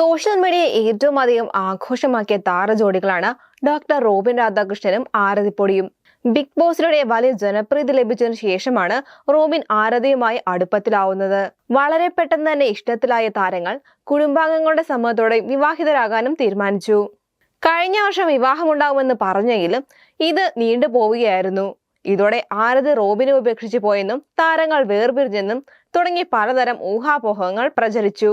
Social മീഡിയയെ ഏറ്റവും അധികം ആഘോഷമാക്കിയ താരജോഡികളാണ് ഡോക്ടർ റോബിൻ രാധാകൃഷ്ണനും ആരതിപ്പൊടിയും. ബിഗ് ബോസിലൂടെ വലിയ ജനപ്രീതി ലഭിച്ചതിനു ശേഷമാണ് റോബിൻ ആരതിയുമായി അടുപ്പത്തിലാവുന്നത്. വളരെ പെട്ടെന്ന് തന്നെ ഇഷ്ടത്തിലായ താരങ്ങൾ കുടുംബാംഗങ്ങളുടെ സമ്മതത്തോടെ വിവാഹിതരാകാനും തീരുമാനിച്ചു. കഴിഞ്ഞ വർഷം വിവാഹമുണ്ടാകുമെന്ന് പറഞ്ഞെങ്കിലും ഇത് നീണ്ടുപോവുകയായിരുന്നു ഇതോടെ ആരതി റോബിനെ ഉപേക്ഷിച്ചു പോയെന്നും താരങ്ങൾ വേർപിരിഞ്ഞെന്നും തുടങ്ങി പലതരം ഊഹാപോഹങ്ങൾ പ്രചരിച്ചു.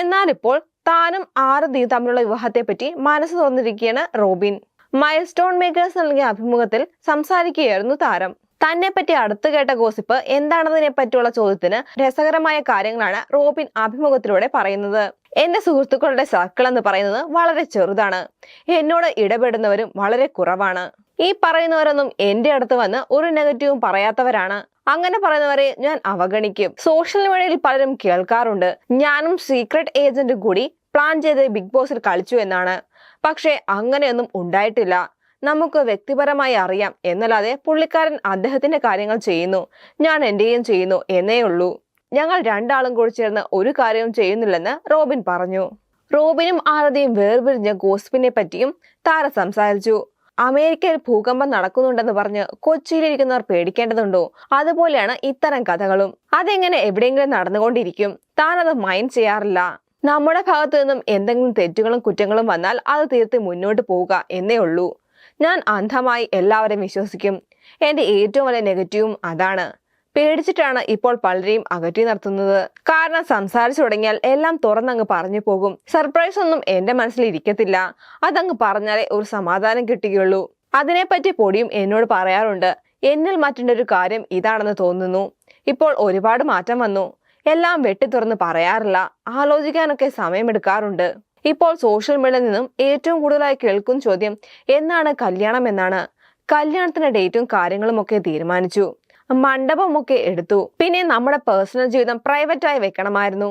എന്നാൽ ഇപ്പോൾ താനും ആരതിയും തമ്മിലുള്ള വിവാഹത്തെപ്പറ്റി മനസ്സ് തുറന്നിരിക്കുകയാണ് റോബിൻ. മൈൽ സ്റ്റോൺ മേക്കേഴ്സ് നൽകിയ അഭിമുഖത്തിൽ സംസാരിക്കുകയായിരുന്നു താരം. തന്നെ പറ്റി അടുത്ത് കേട്ട ഗോസിപ്പ് എന്താണെന്നതിനെ പറ്റിയുള്ള ചോദ്യത്തിന് രസകരമായ കാര്യങ്ങളാണ് റോബിൻ അഭിമുഖത്തിലൂടെ പറയുന്നത്. എന്റെ സുഹൃത്തുക്കളുടെ സർക്കിൾ എന്ന് പറയുന്നത് വളരെ ചെറുതാണ്. എന്നോട് ഇടപെടുന്നവരും വളരെ കുറവാണ്. ഈ പറയുന്നവരൊന്നും എന്റെ അടുത്ത് വന്ന് ഒരു നെഗറ്റീവും പറയാത്തവരാണ്. അങ്ങനെ പറയുന്നവരെ ഞാൻ അവഗണിക്കും. സോഷ്യൽ മീഡിയയിൽ പലരും കേൾക്കാറുണ്ട്. ഞാനും സീക്രട്ട് ഏജന്റും കൂടി പ്ലാൻ ചെയ്ത് ബിഗ് ബോസിൽ കളിച്ചു എന്നാണ്. പക്ഷേ അങ്ങനെയൊന്നും ഉണ്ടായിട്ടില്ല. നമുക്ക് വ്യക്തിപരമായി അറിയാം എന്നല്ലാതെ പുള്ളിക്കാരൻ അദ്ദേഹത്തിന്റെ കാര്യങ്ങൾ ചെയ്യുന്നു. ഞാൻ എന്റെയും ചെയ്യുന്നു എന്നേ ഉള്ളൂ. ഞങ്ങൾ രണ്ടാളും കൂടി ചേർന്ന് ഒരു കാര്യവും ചെയ്യുന്നില്ലെന്ന് റോബിൻ പറഞ്ഞു. റോബിനും ആരതിയും വേർപിരിഞ്ഞ ഗോസ്പിനെ പറ്റിയും താര സംസാരിച്ചു. അമേരിക്കയിൽ ഭൂകമ്പം നടക്കുന്നുണ്ടെന്ന് പറഞ്ഞ് കൊച്ചിയിലിരിക്കുന്നവർ പേടിക്കേണ്ടതുണ്ടോ? അതുപോലെയാണ് ഇത്തരം കഥകളും. അതെങ്ങനെ എവിടെയെങ്കിലും നടന്നുകൊണ്ടിരിക്കും? താനത് മൈൻഡ് ചെയ്യാറില്ല. നമ്മുടെ ഭാഗത്തു നിന്നും എന്തെങ്കിലും തെറ്റുകളും കുറ്റങ്ങളും വന്നാൽ അത് തീർത്ത് മുന്നോട്ട് പോവുക എന്നേ ഉള്ളൂ. ഞാൻ അന്ധമായി എല്ലാവരെയും വിശ്വസിക്കും. എന്റെ ഏറ്റവും വലിയ നെഗറ്റീവും അതാണ്. പേടിച്ചിട്ടാണ് ഇപ്പോൾ പലരെയും അകറ്റി നിർത്തുന്നത്. കാരണം സംസാരിച്ചു തുടങ്ങിയാൽ എല്ലാം തുറന്നങ്ങ് പറഞ്ഞു പോകും. സർപ്രൈസ് ഒന്നും എന്റെ മനസ്സിൽ ഇരിക്കത്തില്ല. അതങ്ങ് പറഞ്ഞാലേ ഒരു സമാധാനം കിട്ടുകയുള്ളൂ. അതിനെപ്പറ്റി പൊടിയും എന്നോട് പറയാറുണ്ട്. എന്നിൽ മാറ്റേണ്ട ഒരു കാര്യം ഇതാണെന്ന് തോന്നുന്നു. ഇപ്പോൾ ഒരുപാട് മാറ്റം വന്നു. എല്ലാം വെട്ടി തുറന്ന് പറയാറില്ല. ആലോചിക്കാനൊക്കെ സമയമെടുക്കാറുണ്ട്. ഇപ്പോൾ സോഷ്യൽ മീഡിയയിൽ നിന്നും ഏറ്റവും കൂടുതലായി കേൾക്കുന്ന ചോദ്യം എന്നാണ് കല്യാണം എന്നാണ്? കല്യാണത്തിന്റെ ഡേറ്റും കാര്യങ്ങളും ഒക്കെ തീരുമാനിച്ചു. മണ്ഡപമൊക്കെ എടുത്തു. പിന്നെ നമ്മുടെ പേഴ്സണൽ ജീവിതം പ്രൈവറ്റായി വെക്കണമായിരുന്നു.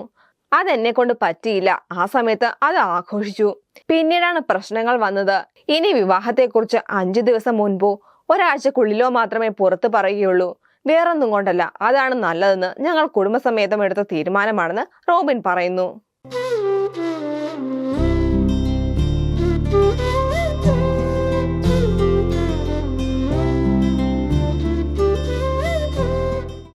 അതെന്നെ കൊണ്ട് പറ്റിയില്ല. ആ സമയത്ത് അത് ആഘോഷിച്ചു. പിന്നീടാണ് പ്രശ്നങ്ങൾ വന്നത്. ഇനി വിവാഹത്തെക്കുറിച്ച് അഞ്ചു ദിവസം മുൻപോ ഒരാഴ്ചക്കുള്ളിലോ മാത്രമേ പുറത്തു പറയുകയുള്ളൂ. വേറൊന്നും കൊണ്ടല്ല. അതാണ് നല്ലതെന്ന് ഞങ്ങൾ കുടുംബസമേതം എടുത്ത തീരുമാനമാണെന്ന് റോബിൻ പറയുന്നു.